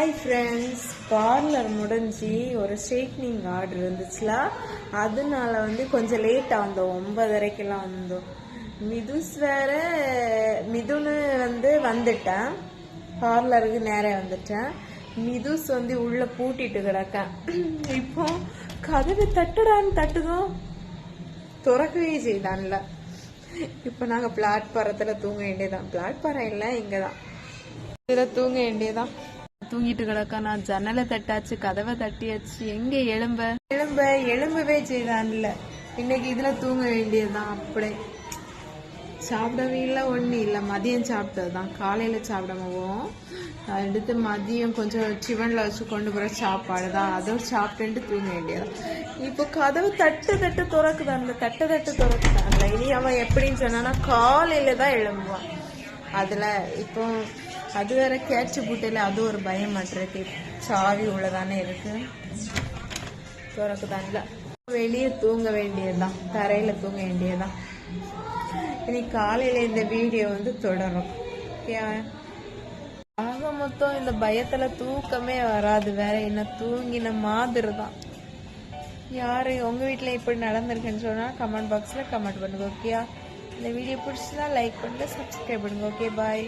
Hi friends parlour முடிஞ்சு ஒரு straightening order இருந்துச்சுல. அதனால வந்து கொஞ்சம் லேட்டாக வந்தோம். ஒன்பதரைக்கெல்லாம் வந்தோம். மிதுஸ் வேற மிதுன்னு வந்து வந்துட்டேன். பார்லருக்கு நேரே வந்துட்டேன். மிதுஸ் வந்து உள்ளே பூட்டிட்டு கிடக்கேன். இப்போ கதவு தட்டுடான்னு தட்டுதோம் திறக்கவே செய்தான்ல. இப்போ நாங்கள் பிளாட்பாரத்தில் தூங்க வேண்டியதான் பிளாட்பாரம் இல்லை இங்கே தான் இதில் தூங்க வேண்டியதான் தூங்கிட்டு கிடக்கா நான் ஜன்னலை தட்டாச்சு கதவை தட்டியாச்சு. எங்க எலும்ப எலும்ப எலும்பவே செய்தான்ல. இன்னைக்கு இதுல தூங்க வேண்டியதுதான் அப்படியே. சாப்பிடவே இல்லை ஒன்றும் இல்லை. மதியம் சாப்பிட்டது தான் காலையில் சாப்பிடாமவும் அடுத்து மதியம் கொஞ்சம் சிவனில் வச்சு கொண்டு போகிற சாப்பாடு தான் அதோட சாப்பிட்டுட்டு தூங்க வேண்டியதான் இப்போ கதவு தட்டு தட்டு திறக்குதான் அந்த தட்டு தட்டு திறக்குதான் இனி அவன் எப்படின்னு சொன்னான்னா காலையில தான் எழும்புவான். அதில் இப்போ அது வேற கேட்ச் பூட்டையில் அது ஒரு பயம் மாட்டிருக்கு. சாவி உள்ளதானே இருக்கு. திறக்குதான்ல. வெளியே தூங்க வேண்டியதுதான். தரையில் தூங்க வேண்டியதுதான். இனி காலையில் இந்த வீடியோ வந்து தொடரும். ஆக மொத்தம் இந்த பயத்தில் தூக்கமே வராது. வேற என்ன தூங்கின மாதிரி தான் யாரு உங்க வீட்டில் இப்படி நடந்திருக்குன்னு சொன்னால் கமெண்ட் பாக்ஸில் கமெண்ட் பண்ணுங்க ஓகேயா இந்த வீடியோ பிடிச்சதா லைக் பண்ணுங்க சப்ஸ்கிரைப் பண்ணுங்க ஓகே பாய்